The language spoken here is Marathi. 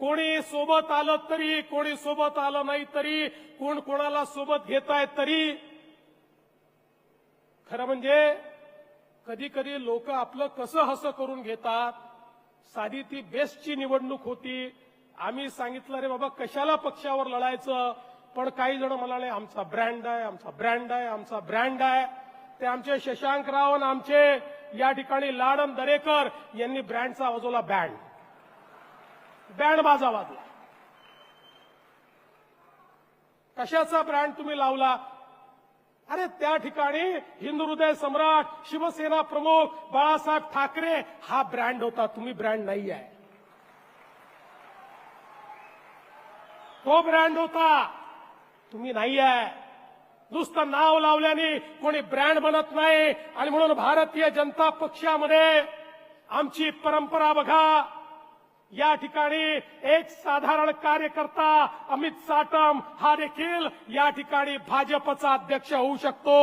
कोणी सोबत आलं तरी कोणी सोबत आलं नाही तरी कोण कोणाला सोबत घेताय तरी. खरं म्हणजे कधी कधी लोक आपलं कसं हसं करून घेतात साधी ती बेस्टची निवडणूक होती. आम्ही सांगितलं रे बाबा कशाला पक्षावर लढायचं? पण काही जण म्हणाले आमचा ब्रँड आहे आमचा ब्रँड आहे आमचा ब्रँड आहे. ते आमचे शशांक राव आमचे या ठिकाणी लाडन दरेकर यांनी ब्रँडचा वाजवला बँड. बँड बाजा वाजला कशाचा ब्रँड तुम्ही लावला? अरे त्या ठिकाणी हिंदू हृदय सम्राट शिवसेना प्रमुख बाळासाहेब ठाकरे हा ब्रँड होता. तुम्ही ब्रँड नाही आहे तो ब्रँड होता. तुम्ही नाही आहे नुसतं नाव लावल्याने कोणी ब्रँड बनत नाही. आणि म्हणून भारतीय जनता पक्षामध्ये आमची परंपरा बघा. या ठिकाणी एक साधारण कार्यकर्ता अमित साटम हा देखील या ठिकाणी भाजपचा अध्यक्ष होऊ शकतो.